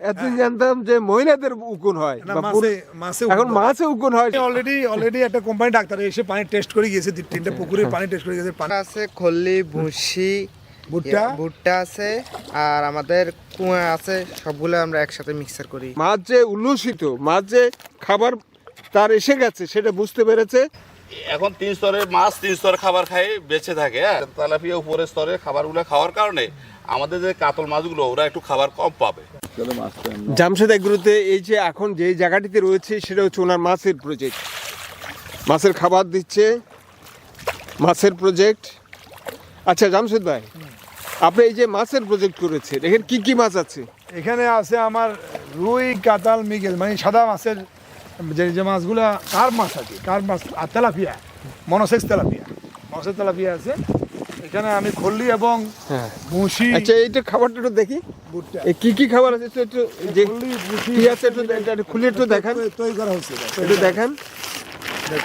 এতদিন জানতাম যে মহিলাদের উকুন হয় এখন মাছে উকুন হয়। অলরেডি অলরেডি একটা কোম্পানি ডাক্তার এসে পানি টেস্ট করে গিয়েছে তিনটা পুকুরে পানি টেস্ট করে গেছে পানি আছে খল্লি ভুসি ভুট্টা? ভুট্টা আছে আর আমাদের কুয়া আছে সবগুলো আমরা একসাথে মিক্সার করি। মাছ যে উল্লসিত মাছ যে খাবার তার এসে গেছে সেটা বুঝতে পেরেছে। এখন তিন স্তরের মাছ তিন স্তর খাবার খাই বেঁচে থাকে হ্যাঁ? তেলাপিয়া উপরের স্তরে খাবারগুলো খাওয়ার কারণে আমাদের যে কাতল মাছগুলো ওরা একটু খাবার কম পাবে। জামশেদ এগ্রোতে এই যে এখন যে জায়গাটিতে রয়েছে সেটা হচ্ছে ওনার মাছের প্রজেক্ট মাছের খাবার দিচ্ছে মাছের প্রজেক্ট আচ্ছা জামশেদ ভাই আপনি এই যে মাছের প্রজেক্ট করেছেন এখানে কি কি মাছ আছে? এখানে আছে আমার রুই কাতাল মিগেল মানে সাদা মাছের যে যে মাছগুলা কার মাছ আছে কার মাছ আর tilapia monosex tilapia. Monosex tilapia আছে। এখানে আমি খল্লি এবং হ্যাঁ। ভুসি আচ্ছা এইটা খাবারটা একটু দেখি। কি কি খাবার আছে একটু একটু যে কি আছে একটু এটা খুলে একটু দেখান। তৈরি করা হচ্ছে এটা, একটু দেখান।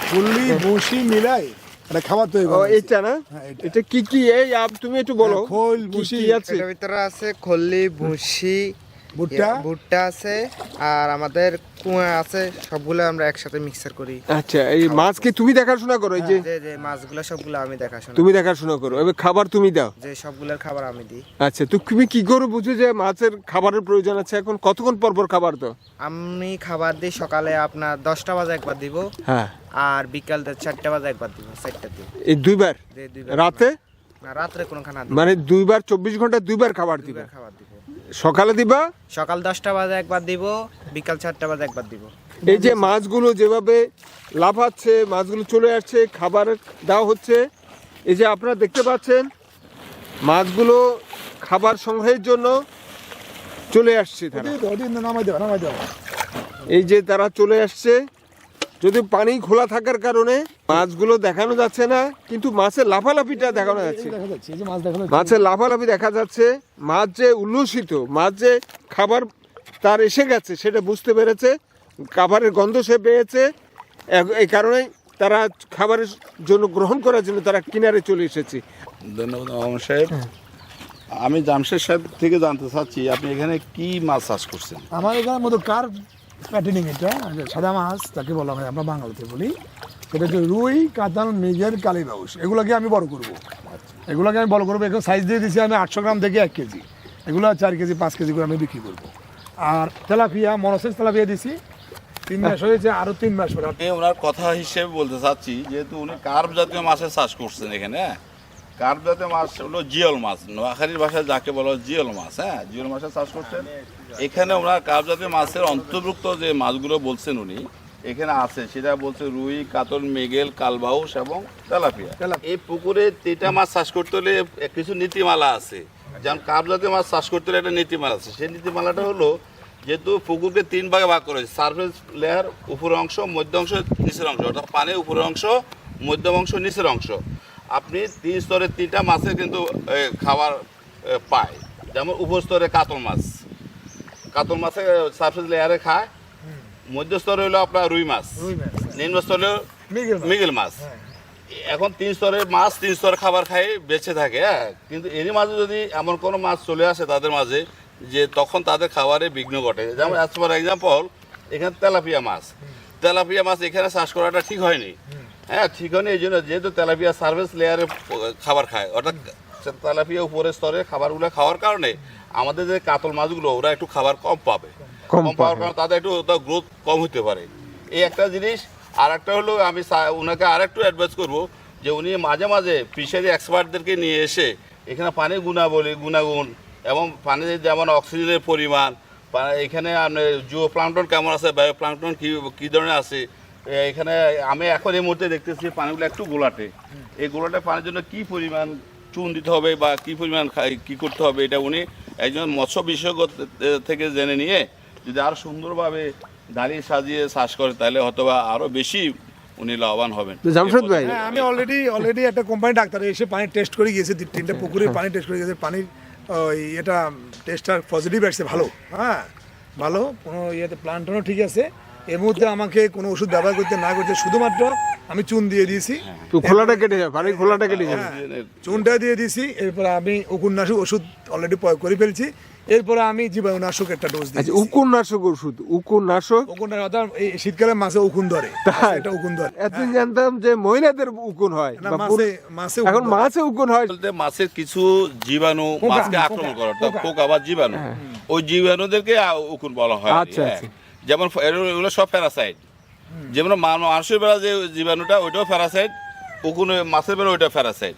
খল্লি ভুসি মিলাই এটা খাবার তৈরি ও করা। এইটা না? হ্যাঁ, এটা কি কি? এই তুমি একটু বলো। হ্যাঁ, খোল, ভুসি, আছে? ভিতরে আছে খল্লি ভুসি ভুট্টা ভুট্টা আছে আর আমাদের কুয়া আছে সবগুলো আমরা একসাথে মিক্সার করি। আচ্ছা এই মাছ কি তুমি দেখাশোনা করো এই যে? যে যে মাছগুলো সবগুলো আমি দেখাশোনা তুমি দেখাশোনা করো এবার খাবার তুমি দাও। যে সবগুলোর খাবার আমি দিই। আচ্ছা তো তুমি কি করে বুঝো যে মাছের খাবারের প্রয়োজন আছে এখন? কতক্ষণ পর পর খাবার তো আমি খাবার দিই সকালে আপনার দশটা বাজে একবার দিব হ্যাঁ। আর বিকাল চারটা বাজে একবার দিব চারটা দিব এই দুইবার? রাতে? রাত্রে কোনো খানা মানে দুইবার চব্বিশ ঘণ্টা দুইবার খাবার দিবে? খাবার দিব। সকালে দিবা? সকাল দশটা বাজে একবার দিব বিকাল চারটা বাজে একবার দিব। এই যে মাছগুলো যেভাবে লাফাচ্ছে মাছগুলো চলে আসছে খাবার দেওয়া হচ্ছে এই যে আপনারা দেখতে পাচ্ছেন মাছগুলো খাবার সংগ্রহের জন্য চলে আসছে তারা। এই যে তারা চলে আসছে। যদি পানি খোলা থাকার কারণে মাছগুলো দেখানো যাচ্ছে না কিন্তু মাছের লাফালাফিটা দেখানো যাচ্ছে। দেখা যাচ্ছে এই যে মাছ দেখা যাচ্ছে। মাছের লাফালাফি দেখা যাচ্ছে মাছ যে উল্লসিত মাছ যে খাবার তার এসে গেছে সেটা বুঝতে পেরেছে খাবারের গন্ধ সে পেয়েছে এই কারণেই তারা খাবারের জন্য গ্রহণ করার জন্য তারা কিনারে চলে এসেছে। ধন্যবাদ মামুন সাহেব। আমি জামশেদ সাহেব থেকে জানতে চাচ্ছি আপনি এখানে কি মাছ চাষ করছেন? আমার এখানের মতো কার প্যাটেনিং এটা সাদা মাছ, তাকে বলা হয়, আমরা বাঙালিতে বলি। সেটা হচ্ছে রুই কাতাল মেঘের কালীবাউস এগুলোকে আমি বড় করব। এগুলোকে আমি বড় করব। এখন সাইজ দিয়ে দিচ্ছি আমি আটশো গ্রাম থেকে এক কেজি। এগুলো চার কেজি, পাঁচ কেজি করে আমি বিক্রি করব। আর তেলাপিয়া মনসেস তেলাপিয়া দিছি। তিন মাস হয়েছে আরও তিন মাস পরে। ওনার কথা হিসেবে বলতে চাচ্ছি, যেহেতু উনি কার্প জাতীয় মাছের চাষ করছেন এখানে হ্যাঁ কার্প জাতীয় মাছ? হলো জিয়ল মাছ। নোয়াখালীর ভাষায় যাকে বলা হয় জিয়ল মাছ হ্যাঁ? জিয়ল মাছের চাষ করছেন? এখানে ওনার কাপজাতীয় মাছের অন্তর্ভুক্ত যে মাছগুলো বলছেন উনি এখানে আছে। সেটা বলছে রুই কাতল মেগেল কালবাউস এবং তেলাপিয়া। এই পুকুরে তিনটা মাছ চাষ করতে হলে কিছু নীতিমালা আছে। যেমন কাপজাতীয় মাছ চাষ করতে হলে একটা নীতিমালা আছে। সেই নীতিমালাটা হলো যেহেতু পুকুরকে তিন ভাগে ভাগ করেছে সারফেস লেয়ার উপরের অংশ মধ্য অংশ নিচের অংশ অর্থাৎ পানির উপরের অংশ মধ্য অংশ নিচের অংশ। আপনি তিন স্তরের তিনটা মাছের কিন্তু খাবার পায়। যেমন উপর স্তরে কাতল মাছ। কাতল মাছে সারফেস লেয়ারে খায়। মধ্য স্তরে হলো আপনার রুই মাছ। মাছ নিম্ন স্তরে মৃগেল মাছ। মিগেল মাছ। এখন তিন স্তরের মাছ তিন স্তর খাবার খাই বেঁচে থাকে হ্যাঁ। কিন্তু এরই মাঝে যদি এমন কোনো মাছ চলে আসে তাদের মাঝে যে তখন তাদের খাবারে বিঘ্ন ঘটে। যেমন অ্যাজ ফর এক্সাম্পল এখানে তেলাপিয়া মাছ। তেলাপিয়া মাছ এখানে চাষ করাটা ঠিক হয়নি। হ্যাঁ ঠিক হয়নি এই জন্য যেহেতু তেলাপিয়া সার্ভিস লেয়ারে খাবার খায় অর্থাৎ তেলাপিয়া উপরের স্তরে খাবারগুলো খাওয়ার কারণে আমাদের যে কাতল মাছগুলো ওরা একটু খাবার কম পাবে। কম পাওয়ার কারণে তাদের একটু গ্রোথ কম হতে পারে। এই একটা জিনিস আর একটা হলো আমি ওনাকে আর একটু অ্যাডভাইস করব যে উনি মাঝে মাঝে ফিশারি এক্সপার্টদেরকে নিয়ে এসে এখানে পানির গুণাবলী গুণাগুণ এবং পানিতে যেমন অক্সিজেনের পরিমাণ এখানে জিও প্লান্টন কেমন আছে বায়ো প্লান্টন কী কী ধরনের আছে? এখানে আমি এখন এই মুহূর্তে দেখতেছি পানিগুলো একটু গোলাটে। এই গোলাটে পানির জন্য কী পরিমাণ চুন দিতে হবে বা কী পরিমাণ খাই- কী করতে হবে এটা উনি একজন মৎস্য বিশেষজ্ঞ থেকে জেনে নিয়ে যদি আরও সুন্দরভাবে দাঁড়িয়ে সাজিয়ে চাষ করে তাহলে হয়তোবা আরও বেশি উনি লাভবান হবেন। জামশেদ ভাই হ্যাঁ আমি অলরেডি অলরেডি একটা কোম্পানি ডাক্তার এসে পানি টেস্ট করে গিয়েছে তিনটা পুকুরে পানি টেস্ট করে গেছে পানির ওই এটা টেস্টটা পজিটিভ আসছে ভালো। হ্যাঁ ভালো কোনো ইয়েতে প্লান্টনও ঠিক আছে। এই মুহূর্তে আমাকে কোনো ওষুধ ব্যবহার করতে না করতে শুধুমাত্র আমি চুন দিয়ে দিয়েছি। খোলাটা কেটে যাবে পানির খোলাটা কেটে যাবে চুনটা দিয়ে দিয়েছি এরপর আমি উপন্যাসিক ওষুধ অলরেডি প্রয়োগ করে ফেলছি। এরপরে আমি জীবাণুনাশক একটা ডোজ আচ্ছা দিই উকুন নাশক ওষুধ উকুন নাশক অর্থাৎ এই শীতকালে মাছে উকুন ধরে। তাই? এটা উকুন ধরে এতদিন জানতাম যে মহিলাদের উকুন হয় না মাছে মাছে এখন মাছে উকুন হয়। বলতে মাছের কিছু জীবাণু মাছকে আক্রমণ করে অর্থাৎ পোকা। বা জীবাণু। ওই জীবাণুদেরকে উকুন বলা হয় আচ্ছা, হ্যাঁ। আচ্ছা। যেমন এগুলো সব প্যারাসাইট যেমন মানুষের বেলা যে জীবাণুটা ওইটাও প্যারাসাইট উকুন মাছের বেলা ওইটা প্যারাসাইট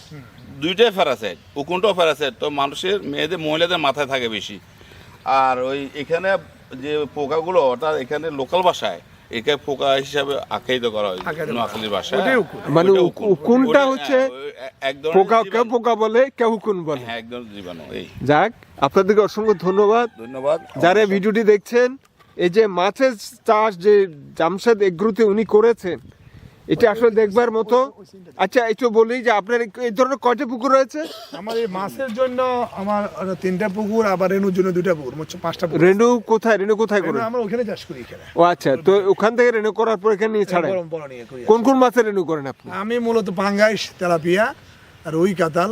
দুইটাই প্যারাসাইট উকুনটাও প্যারাসাইট তো মানুষের মেয়েদের মহিলাদের মাথায় থাকে বেশি। আর ওই এখানে যে পোকাগুলো অর্থাৎ এখানে লোকাল ভাষায় একে পোকা হিসাবে আখ্যায়িত করা হয় নোয়াখালীর ভাষায়। মানে উকুনটা হচ্ছে হ্যাঁ, ওই এক ধরনের পোকা কেউ পোকা বলে কেউ উকুন বলে। হ্যাঁ একদম জীবাণু এই। যাক আপনাদেরকে অসংখ্য ধন্যবাদ। ধন্যবাদ। যারা ভিডিওটি দেখছেন এই যে মাছের চাষ যে জামশেদ এগ্রুতে উনি করেছেন এটা আসলে দেখবার মতো। আচ্ছা একটু বলি যে আপনার এই- ধরনের কয়টা পুকুর রয়েছে? আমার এই মাছের জন্য আমার তিনটা পুকুর আবার রেনুর জন্য দুইটা পুকুর মোট পাঁচটা পুকুর। রেনু কোথায়? রেনু কোথায় করে? আমরা ওখানে চাষ করি এখানে। ও আচ্ছা তো ওখান থেকে রেনু করার পর এখানে নিয়ে ছাড়েন? করি। কোন কোন মাছের রেনু করেন আপনি? আমি মূলত পাঙ্গাইশ তেলাপিয়া আর ওই কাতাল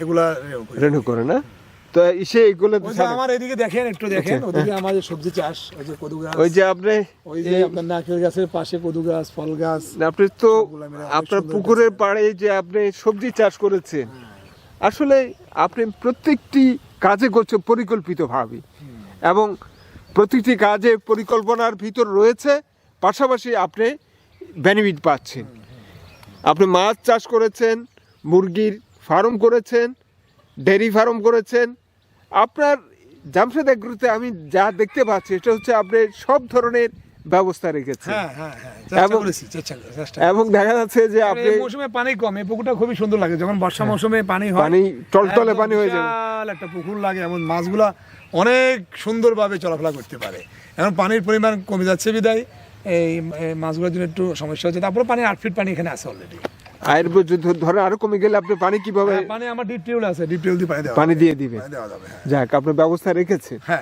এগুলা। রেনু করে। না? তো ইসে এগুলো আমার এদিকে দেখেন একটু দেখেন ওদিকে আমাদের সবজি চাষ ওই যে কদু গাছ ওই যে আপনি ওই যে আপনার নারকেল গাছের পাশে কদু গাছ ফল গাছ আপনি তো আপনার পুকুরের পাড়ে যে আপনি সবজি চাষ করেছেন আসলে আপনি প্রত্যেকটি কাজে করছেন পরিকল্পিতভাবে। এবং প্রতিটি কাজে পরিকল্পনার ভিতর রয়েছে পাশাপাশি আপনি বেনিফিট পাচ্ছেন। আপনি মাছ চাষ করেছেন মুরগির ফার্ম করেছেন ডেয়ারি ফার্ম করেছেন। আপনার জামশেদ এগ্রুতে আমি যা দেখতে পাচ্ছি এটা হচ্ছে আপনি সব ধরনের ব্যবস্থা রেখেছেন। হ্যাঁ হ্যাঁ হ্যাঁ এবং- দেখা যাচ্ছে যে আপনি এই মৌসুমে পানি কম এই পুকুরটা খুবই সুন্দর লাগে যখন বর্ষা মৌসুমে পানি হয় পানি টলটলে পানি হয়ে বিশাল একটা পুকুর লাগে এমন মাছগুলা অনেক সুন্দরভাবে চলাফেরা করতে পারে। এখন পানির পরিমাণ কমে যাচ্ছে বিদায় এই মাছগুলোর জন্য একটু সমস্যা হচ্ছে। তারপরে পানি আট ফিট পানি এখানে আছে অলরেডি আয়ের যদি ধরেন আরও কমে গেলে আপনি পানি কীভাবে পানি আমার ডিপ টিউল আছে ডিপ টিউল দিয়ে পানি দেওয়া পানি দিয়ে দিবে। হ্যাঁ। যাক আপনার ব্যবস্থা রেখেছে। হ্যাঁ।